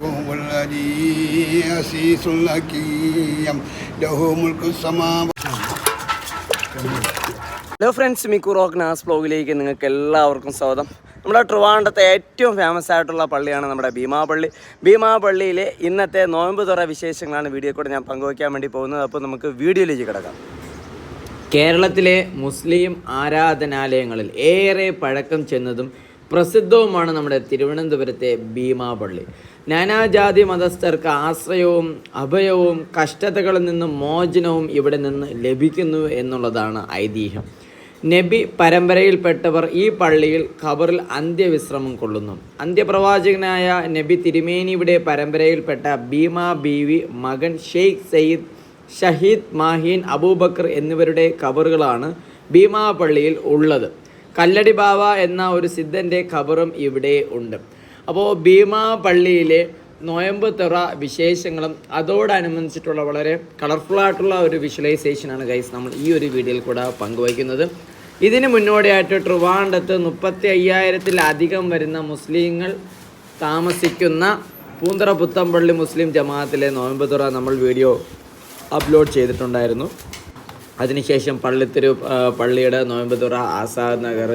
وهو الذي أسيس الحكيم له ملك السماوات hello friends മിക്കു റോക്ക് നാസ് ബ്ലോഗിലേക്ക് നിങ്ങൾക്ക് എല്ലാവർക്കും സ്വാഗതം നമ്മുടെ ട്രിവാൻഡത്തെ ഏറ്റവും ഫേമസ് ആയിട്ടുള്ള പള്ളിയാണ് നമ്മുടെ ഭീമാപള്ളി. ഭീമാപള്ളിയിലെ ഇന്നത്തെ നോയമ്പ് തുറ വിശേഷങ്ങളാണ് വീഡിയോ കൂടെ ഞാൻ പങ്കുവയ്ക്കാൻ വേണ്ടി പോകുന്നത്. അപ്പോൾ നമുക്ക് വീഡിയോയിലേക്ക് കിടക്കാം. കേരളത്തിലെ മുസ്ലിം ആരാധനാലയങ്ങളിൽ ഏറെ പഴക്കം ചെന്നതും പ്രസിദ്ധവുമാണ് നമ്മുടെ തിരുവനന്തപുരത്തെ ഭീമാപള്ളി. നാനാജാതി മതസ്ഥർക്ക് ആശ്രയവും അഭയവും കഷ്ടതകളിൽ നിന്നും മോചനവും ഇവിടെ നിന്ന് ലഭിക്കുന്നു എന്നുള്ളതാണ് ഐതിഹ്യം. നബി പരമ്പരയിൽപ്പെട്ടവർ ഈ പള്ളിയിൽ ഖബറിൽ അന്ത്യവിശ്രമം കൊള്ളുന്നു. അന്ത്യപ്രവാചകനായ നബി തിരുമേനിയുടെ പരമ്പരയിൽപ്പെട്ട ഭീമ ബീവി മകൻ ഷെയ്ഖ് സയ്യിദ് ഷഹീദ് മാഹീൻ അബൂബക്കർ എന്നിവരുടെ ഖബറുകളാണ് ഭീമാ പള്ളിയിൽ ഉള്ളത്. കല്ലടി ബാവ എന്ന ഒരു സിദ്ധന്റെ ഖബറും ഇവിടെ ഉണ്ട്. അപ്പോൾ ഭീമാ പള്ളിയിലെ നോയമ്പ് തുറ വിശേഷങ്ങളും അതോടനുബന്ധിച്ചിട്ടുള്ള വളരെ കളർഫുൾ ആയിട്ടുള്ള ഒരു വിഷ്വലൈസേഷനാണ് ഗൈസ് നമ്മൾ ഈ ഒരു വീഡിയോയിൽ കൂടെ പങ്കുവയ്ക്കുന്നത്. ഇതിന് മുന്നോടിയായിട്ട് ട്രിവാണ്ടത്ത് മുപ്പത്തി അയ്യായിരത്തിലധികം വരുന്ന മുസ്ലിങ്ങൾ താമസിക്കുന്ന പൂന്തറ പുത്തമ്പള്ളി മുസ്ലിം ജമാഅത്തിലെ നോയമ്പ് തുറ നമ്മൾ വീഡിയോ അപ്ലോഡ് ചെയ്തിട്ടുണ്ടായിരുന്നു. അതിനുശേഷം പള്ളിത്തിരു പള്ളിയുടെ നോയമ്പ് തുറ ആസാദ് നഗർ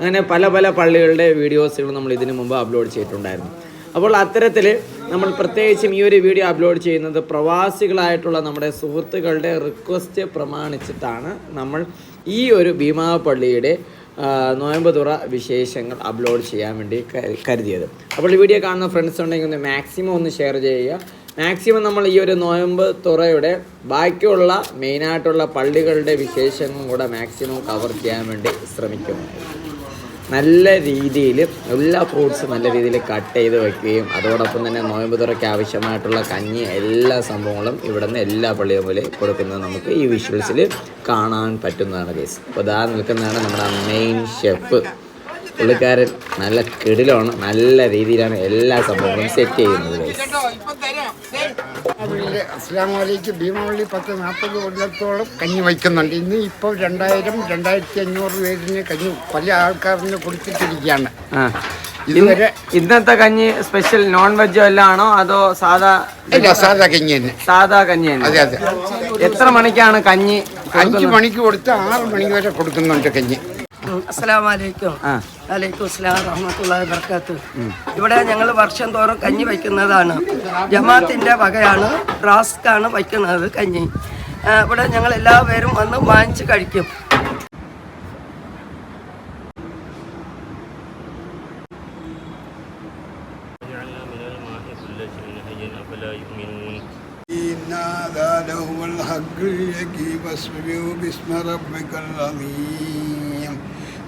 അങ്ങനെ പല പല പള്ളികളുടെ വീഡിയോസുകൾ നമ്മൾ ഇതിനു മുമ്പ് അപ്ലോഡ് ചെയ്തിട്ടുണ്ടായിരുന്നു. അപ്പോൾ അത്തരത്തിൽ നമ്മൾ പ്രത്യേകിച്ചും ഈ ഒരു വീഡിയോ അപ്ലോഡ് ചെയ്യുന്നത് പ്രവാസികളായിട്ടുള്ള നമ്മുടെ സുഹൃത്തുക്കളുടെ റിക്വസ്റ്റ് പ്രമാണിച്ചിട്ടാണ് നമ്മൾ ഈ ഒരു ഭീമാവപ്പള്ളിയുടെ പള്ളിയുടെ നോയമ്പ് തുറ വിശേഷങ്ങൾ അപ്ലോഡ് ചെയ്യാൻ വേണ്ടി കരു- കരുതിയത്. അപ്പോൾ ഈ വീഡിയോ കാണുന്ന ഫ്രണ്ട്സ് ഉണ്ടെങ്കിൽ ഒന്ന് മാക്സിമം ഒന്ന് ഷെയർ ചെയ്യുക. മാക്സിമം നമ്മൾ ഈ ഒരു നോയമ്പ് തുറയുടെ ബാക്കിയുള്ള മെയിനായിട്ടുള്ള പള്ളികളുടെ വിശേഷങ്ങളും കൂടെ മാക്സിമം കവർ ചെയ്യാൻ വേണ്ടി ശ്രമിക്കുന്നതായിരിക്കും നല്ല രീതിയിൽ എല്ലാ ഫ്രൂട്ട്സും നല്ല രീതിയിൽ കട്ട് ചെയ്ത് വെക്കുകയും അതോടൊപ്പം തന്നെ നോയമ്പ് തുറയ്ക്ക് ആവശ്യമായിട്ടുള്ള കഞ്ഞി എല്ലാ സംഭവങ്ങളും ഇവിടെ നിന്ന് എല്ലാ പള്ളിയും പോലെ കൊടുക്കുന്നത് നമുക്ക് ഈ വിഷ്വൽസിൽ കാണാൻ പറ്റുന്നതാണ് കേസ് അപ്പോൾ ഇതാ നിൽക്കുന്നതാണ് നമ്മുടെ മെയിൻ ഷെഫ് പുള്ളിക്കാരൻ നല്ല കെടിലാണ് നല്ല രീതിയിലാണ് എല്ലാ സംഭവങ്ങളും സെറ്റ് ചെയ്യുന്നത് അസ്ലാമലൈക്കും ഭീമവള്ളി പത്ത് നാൽപ്പത് കൊല്ലത്തോളം കഞ്ഞി വയ്ക്കുന്നുണ്ട്. ഇന്ന് ഇപ്പോൾ രണ്ടായിരം രണ്ടായിരത്തി അഞ്ഞൂറ് പേരിന് കഞ്ഞി പല ആൾക്കാരിന് കൊടുത്തിട്ടിരിക്കുകയാണ്. ഇതുവരെ ഇന്നത്തെ കഞ്ഞി സ്പെഷ്യൽ നോൺ വെജ് എല്ലാം ആണോ? അതോ സാധാ സാധാ കഞ്ഞി തന്നെ സാധാ കഞ്ഞി അതെ തന്നെ അതെ. എത്ര മണിക്കാണ് കഞ്ഞി അഞ്ച് മണിക്ക് കൊടുത്ത് ആറ് മണി വരെ കൊടുക്കുന്നുണ്ട് കഞ്ഞി. അസ്സലാമലൈക്കും ആ വലൈക്കും അസ്സലാം റഹ്മത്തുള്ളാഹി ബർക്കാത്ത് ഇവിടെ ഞങ്ങൾ വർഷം തോറും കഞ്ഞി വയ്ക്കുന്നതാണ് ജമാഅത്തിന്റെ വകയാണ് റാസ്ക്കാണ് വയ്ക്കുന്നത് കഞ്ഞി ആ, ഇവിടെ ഞങ്ങൾ എല്ലാവരും വന്ന് വാങ്ങിച്ച് കഴിക്കും وجعلنا من الماء كل شيء حي أفلا يؤمنون إن هذا لهو الحق اليقين فاصبروا باسم ربك العظيم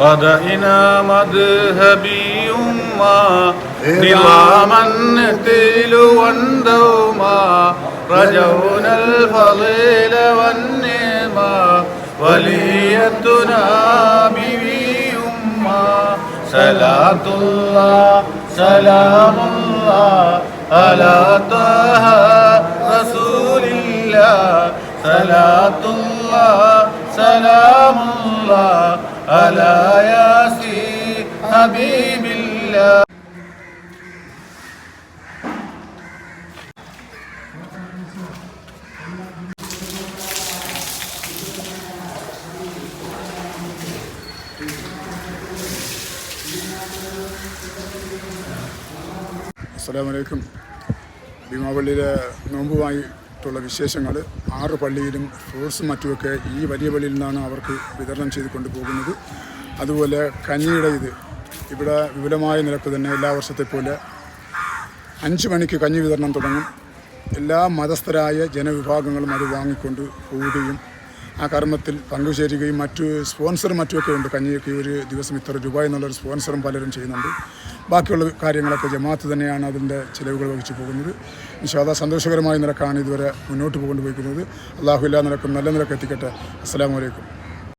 بدأنا مذهبي أمة نلاما نهتل واندوما رجونا الفضيل والنعمة وليتنا بي أمة صلاة الله سلام الله. على طه رسول الله. صلاة الله سلام الله. على طه رسول الله صلاة الله سلام الله على ياسين حبيب الله അസ്സലാമലൈക്കും ഭീമാപള്ളിയിലെ നോമ്പുമായിട്ടുള്ള വിശേഷങ്ങൾ ആറ് പള്ളിയിലും ഫ്രൂട്ട്സും മറ്റുമൊക്കെ ഈ വലിയ പള്ളിയിൽ നിന്നാണ് അവർക്ക് വിതരണം ചെയ്ത് കൊണ്ടുപോകുന്നത്. അതുപോലെ കഞ്ഞിയുടെ ഇത് ഇവിടെ വിപുലമായ നിരക്ക് തന്നെ എല്ലാ വർഷത്തെ പോലെ അഞ്ച് മണിക്ക് കഞ്ഞി വിതരണം തുടങ്ങും. എല്ലാ മതസ്ഥരായ ജനവിഭാഗങ്ങളും അത് വാങ്ങിക്കൊണ്ട് പോവുകയും ആ കർമ്മത്തിൽ പങ്കുചേരുകയും മറ്റു സ്പോൺസറും മറ്റുമൊക്കെ ഉണ്ട്. കഞ്ഞിയൊക്കെ ഒരു ദിവസം ഇത്ര രൂപ എന്നുള്ളൊരു സ്പോൺസറും പലരും ചെയ്യുന്നുണ്ട്. ബാക്കിയുള്ള കാര്യങ്ങളൊക്കെ ജമാഅത്ത് തന്നെയാണ് അതിന്റെ ചിലവുകൾ വഹിച്ചു പോകുന്നത്. വിശ്വാസ സന്തോഷകരമായ നിലക്കാണ് ഇതുവരെ മുന്നോട്ട് പോകൊണ്ടുപോയിരിക്കുന്നത് അള്ളാഹു എല്ലാ നിലക്കും നല്ല നിലയ്ക്ക് എത്തിക്കട്ടെ. അസ്സാം വലൈക്കും